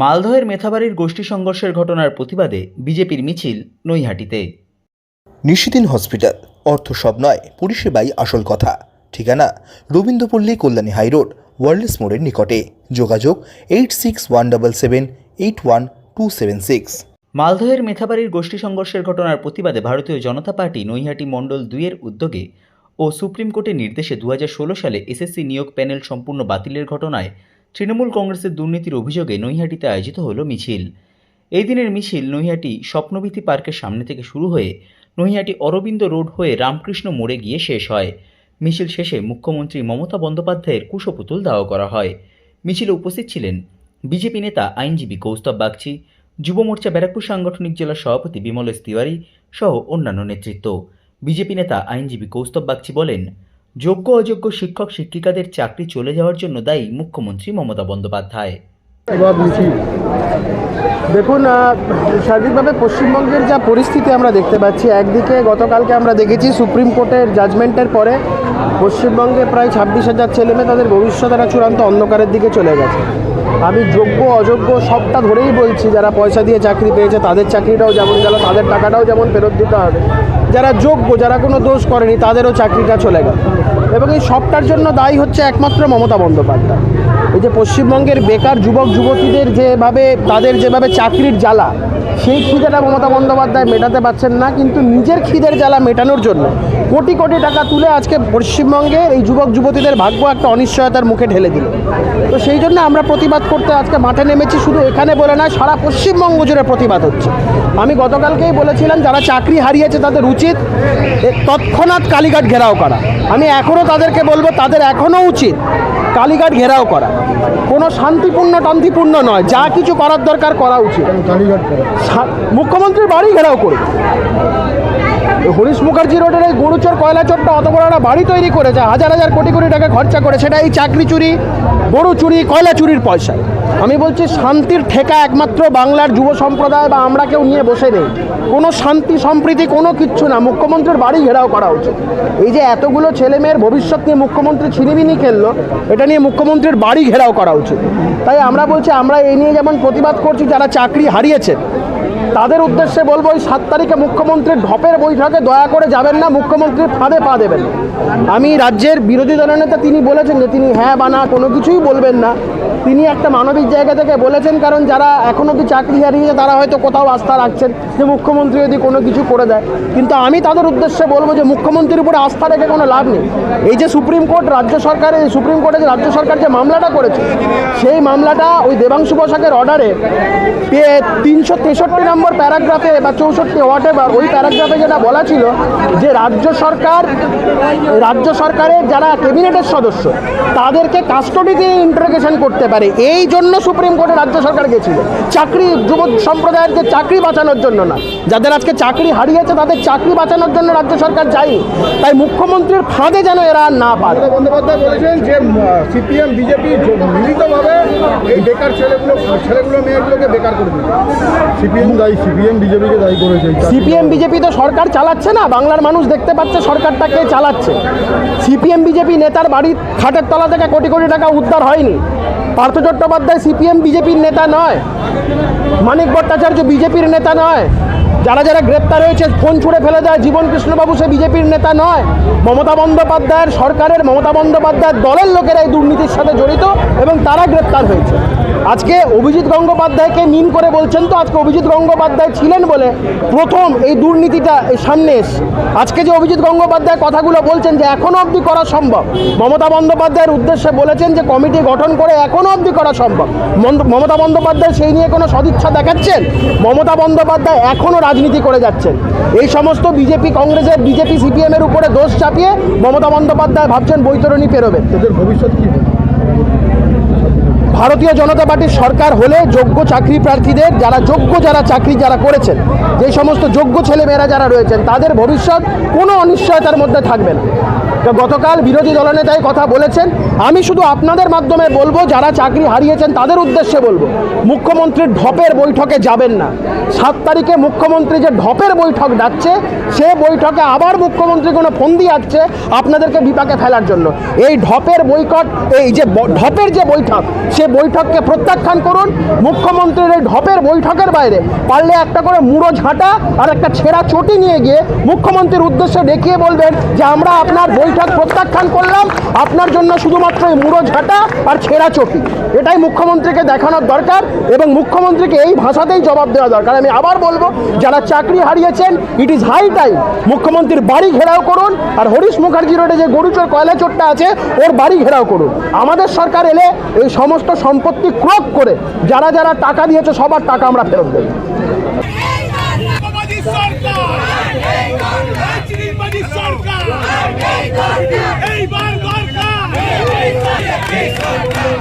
মালদহের মেথাবাড়ির গোষ্ঠী সংঘর্ষের ঘটনার প্রতিবাদে বিজেপির মিছিল নৈহাটিতে। নিশিদিন হসপিটাল অর্থ সব নয় পরিষেবাই আসল কথা। ঠিকানা রবীন্দ্রপল্লী কল্যাণী হাইরোড ওয়ার্ল্ডস মোড়ের নিকটে। যোগাযোগ eight six one double seven eight one two seven six. মালদহের মেথাবাড়ির গোষ্ঠী সংঘর্ষের ঘটনার প্রতিবাদে ভারতীয় জনতা পার্টি নৈহাটি মণ্ডল দুইয়ের উদ্যোগে ও সুপ্রিম কোর্টের নির্দেশে দু হাজার ষোলো সালে এসএসসি নিয়োগ প্যানেল সম্পূর্ণ বাতিলের ঘটনায় তৃণমূল কংগ্রেসের দুর্নীতির অভিযোগে নৈহাটিতে আয়োজিত হলো মিছিল। এই দিনের মিছিল নৈহাটি স্বপ্নবীথি পার্কের সামনে থেকে শুরু হয়ে নৈহাটি অরবিন্দ রোড হয়ে রামকৃষ্ণ মোড়ে গিয়ে শেষ হয়। মিছিল শেষে মুখ্যমন্ত্রী মমতা বন্দ্যোপাধ্যায়ের কুশপুতুল দাহ করা হয়। মিছিলে উপস্থিত ছিলেন বিজেপি নেতা আইনজীবী কৌস্তব বাগচি, যুব মোর্চা ব্যারাকপুর সাংগঠনিক জেলার সভাপতি বিমলেশ তিওয়ারি সহ অন্যান্য নেতৃত্ব। বিজেপি নেতা আইনজীবী কৌস্তব বাগচি বলেন যোগ্য অযোগ্য শিক্ষক শিক্ষিকাদের চাকরি চলে যাওয়ার জন্য দায়ী মুখ্যমন্ত্রী মমতা বন্দ্যোপাধ্যায়। দেখুন সার্বিকভাবে পশ্চিমবঙ্গের যা পরিস্থিতি আমরা দেখতে পাচ্ছি, একদিকে গতকালকে আমরা দেখেছি সুপ্রিম কোর্টের জাজমেন্টের পরে পশ্চিমবঙ্গে প্রায় ছাব্বিশ হাজার ছেলেমেয়ে তাদের ভবিষ্যতেরা চূড়ান্ত অন্ধকারের দিকে চলে গেছে। আমি যোগ্য, অযোগ্য সবটা ধরেই বলছি, যারা পয়সা দিয়ে চাকরি পেয়েছে তাদের চাকরিটাও যেমন গেল, তাদের টাকাটাও যেমন ফেরত দিতে হবে। যারা যোগ্য, যারা কোনো দোষ করেনি, তাদেরও চাকরিটা চলে গেল। এবং এই সবটার জন্য দায়ী হচ্ছে একমাত্র মমতা বন্দ্যোপাধ্যায়। এই যে পশ্চিমবঙ্গের বেকার যুবক, যুবতীদের যেভাবে, তাদের যেভাবে চাকরির জ্বালা, সেই খিদেটা মমতা বন্দ্যোপাধ্যায় মেটাতে পারছেন না, কিন্তু নিজের খিদের জ্বালা মেটানোর জন্য কোটি কোটি টাকা তুলে আজকে পশ্চিমবঙ্গে এই যুবক যুবতীদের ভাগ্য একটা অনিশ্চয়তার মুখে ঢেলে দিল। তো সেই জন্য আমরা প্রতিবাদ করতে আজকে মাঠে নেমেছি শুধু এখানে বলে নয় সারা পশ্চিমবঙ্গ জুড়ে প্রতিবাদ হচ্ছে। আমি গতকালকেই বলেছিলাম যারা চাকরি হারিয়েছে তাদের উচিত তৎক্ষণাৎ কালীঘাট ঘেরাও করা। আমি এখনও তাদেরকে বলব তাদের এখনও উচিত কালীঘাট ঘেরাও করা। কোনো শান্তিপূর্ণ টান্তিপূর্ণ নয় যা কিছু করার দরকার করা উচিত। মুখ্যমন্ত্রীর বাড়ি ঘেরাও করবে হরিশ মুখার্জি রোডের এই গরুচোর কয়লা চোরটা অত বড় একটা বাড়ি তৈরি করেছে। হাজার হাজার কোটি কোটি টাকা খরচা করে সেটা এই চাকরি চুরি, গরু চুরি, কয়লা চুরির পয়সায়। আমি বলছি, শান্তির ঠেকা একমাত্র বাংলার যুব সম্প্রদায় বা আমরা কেউ নিয়ে বসে নেই। কোনো শান্তি, সম্প্রীতি, কোনো কিচ্ছু না। মুখ্যমন্ত্রীর বাড়ি ঘেরাও করা উচিত। এই যে এতগুলো ছেলে মেয়ের ভবিষ্যৎ নিয়ে মুখ্যমন্ত্রী ছিনিমিনি খেললো, এটা নিয়ে মুখ্যমন্ত্রীর বাড়ি ঘেরাও করা উচিত। তাই আমরা বলছি, আমরা এই নিয়ে যেমন প্রতিবাদ করছি, যারা চাকরি হারিয়েছে তাদের উদ্দেশ্যে বলব ওই সাত তারিখে মুখ্যমন্ত্রীর ঢপের বৈঠকে দয়া করে যাবেন না, মুখ্যমন্ত্রীর ফাঁদে পা দেবেন। আমি রাজ্যের বিরোধী দলের নেতা তিনি বলেছেন যে তিনি হ্যাঁ বা না কোনো কিছুই বলবেন না। তিনি একটা মানবিক জায়গা থেকে বলেছেন, কারণ যারা এখন অব্দি চাকরি হারিয়েছে, তারা হয়তো কোথাও আস্থা রাখছেন যে মুখ্যমন্ত্রী যদি কোনো কিছু করে দেয়। কিন্তু আমি তাদের উদ্দেশ্যে বলব যে মুখ্যমন্ত্রীর উপরে আস্থা রেখে কোনো লাভ নেই। এই যে সুপ্রিম কোর্ট, রাজ্য সরকারের সুপ্রিম কোর্টে যে রাজ্য সরকার যে মামলাটা করেছে, সেই মামলাটা ওই দেবাংশু বসাকের অর্ডারে তিনশো তেষট্টি নম্বর প্যারাগ্রাফে বা চৌষট্টি হোয়াট এভার ওই প্যারাগ্রাফে যেটা বলা ছিল যে রাজ্য সরকার, রাজ্য সরকারের যারা ক্যাবিনেটের সদস্য, তাদেরকে কাস্টডিতে ইন্টারোগেশন করতে পারে। এই জন্য সুপ্রিম কোর্টে রাজ্য সরকার গেছিল। চাকরি, যুব সম্প্রদায়ের যে চাকরি বাঁচানোর জন্য না, যাদের আজকে চাকরি হারিয়েছে, তাদের চাকরি বাঁচানোর জন্য রাজ্য সরকার যায়নি। তাই মুখ্যমন্ত্রীর ফাঁদে যেন এরা না পারে বন্দ্যোপাধ্যায় বলেছেন যে সিপিএম, বিজেপি মিলিতভাবে এই বেকার ছেলেগুলো ছেলেগুলো, মেয়েগুলোকে বেকার করে দিচ্ছে সিপিএম দায়ী সিপিএম বিজেপিকে দায়ী করেছে সিপিএম বিজেপি তো সরকার চালাচ্ছে না বাংলার মানুষ দেখতে পাচ্ছে সরকারটাকে চালাচ্ছে। সিপিএম বিজেপি নেতার বাড়ির খাটের তলা থেকে কোটি কোটি টাকা উদ্ধার হয়নি। পার্থ চট্টোপাধ্যায় সিপিএম বিজেপির নেতা নয়। মানিক ভট্টাচার্য বিজেপির নেতা নয়। যারা যারা গ্রেপ্তার হয়েছে ফোন ছুড়ে ফেলে দেয় জীবন কৃষ্ণবাবু সে বিজেপির নেতা নয়। মমতা বন্দ্যোপাধ্যায়ের সরকারের মমতা বন্দ্যোপাধ্যায়ের দলের লোকেরা এই দুর্নীতির সাথে জড়িত এবং তারা গ্রেপ্তার হয়েছে। আজকে অভিজিৎ গঙ্গোপাধ্যায়কে মিন করে বলছেন তো, আজকে অভিজিৎ গঙ্গোপাধ্যায় ছিলেন বলে প্রথম এই দুর্নীতিটা সামনে এসছে আজকে যে অভিজিৎ গঙ্গোপাধ্যায় কথাগুলো বলছেন যে এখনও অবধি করা সম্ভব, মমতা বন্দ্যোপাধ্যায়ের উদ্দেশ্যে বলেছেন যে কমিটি গঠন করে এখনও অবধি করা সম্ভব মমতা বন্দ্যোপাধ্যায় সেই নিয়ে কোনো সদিচ্ছা দেখাচ্ছেন? মমতা বন্দ্যোপাধ্যায় এখনও রাজনীতি করে যাচ্ছেন, এই সমস্ত বিজেপি, কংগ্রেসের বিজেপি, সিপিএমের উপরে দোষ চাপিয়ে মমতা বন্দ্যোপাধ্যায় ভাবছেন বৈতরণী এদের ভবিষ্যৎ কি ভারতীয় জনতা পার্টির সরকার হলে যোগ্য চাকরি প্রার্থীদের যারা যোগ্য যারা চাকরি যারা করেছেন, যে সমস্ত যোগ্য ছেলেমেয়েরা যারা রয়েছেন, তাদের ভবিষ্যৎ কোনো অনিশ্চয়তার মধ্যে থাকবে না। গতকাল বিরোধী দলনেতাই কথা বলেছেন। আমি শুধু আপনাদের মাধ্যমে বলব, যারা চাকরি হারিয়েছেন তাদের উদ্দেশ্যে বলব, মুখ্যমন্ত্রীর ঢপের বৈঠকে যাবেন না। সাত তারিখে মুখ্যমন্ত্রী যে ঢপের বৈঠক ডাকছে, সে বৈঠকে আবার মুখ্যমন্ত্রী কোনো ফন্দি আঁকছে আপনাদেরকে বিপাকে ফেলার জন্য। এই ঢপের বৈকট এই যে ঢপের যে বৈঠক, সে বৈঠককে প্রত্যাখ্যান করুন। মুখ্যমন্ত্রীর এই ঢপের বৈঠকের বাইরে পারলে একটা করে মুড়ো ঝাঁটা আর একটা ছেঁড়া চটি নিয়ে গিয়ে মুখ্যমন্ত্রীর উদ্দেশ্যে দেখিয়ে বলবেন যে আমরা আপনার বৈঠক প্রত্যাখ্যান করলাম। আপনার জন্য শুধুমাত্র মুড়ো ঝাঁটা আর ছেঁড়া চটি। এটাই মুখ্যমন্ত্রীকে দেখানোর দরকার এবং মুখ্যমন্ত্রীকে এই ভাষাতেই জবাব দেওয়া দরকার। আমি আবার বলব, যারা চাকরি হারিয়েছেন ইট ইজ হাই টাইম মুখ্যমন্ত্রীর বাড়ি ঘেরাও করুন আর হরিশ মুখার্জি রোডে যে গরুচোর কয়লা চোরটা আছে, ওর বাড়ি ঘেরাও করুন। আমাদের সরকার এলে এই সমস্ত সম্পত্তি ক্রপ করে যারা যারা টাকা দিয়েছে, সবার টাকা আমরা ফেরত দেবো বাবাজি সরকার চিনিবাজি সরকার এইবার দরকার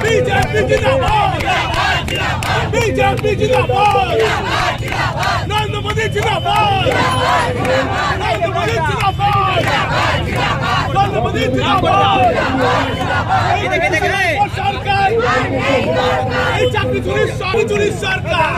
বিজেপি জিন্দাবাদ বিজেপি জিন্দাবাদ নরেন্দ্র মোদী জিন্দাবাদ নরেন্দ্র মোদী জিন্দাবাদ নরেন্দ্র মোদী জিন্দাবাদ সরকার সরকার সরকার।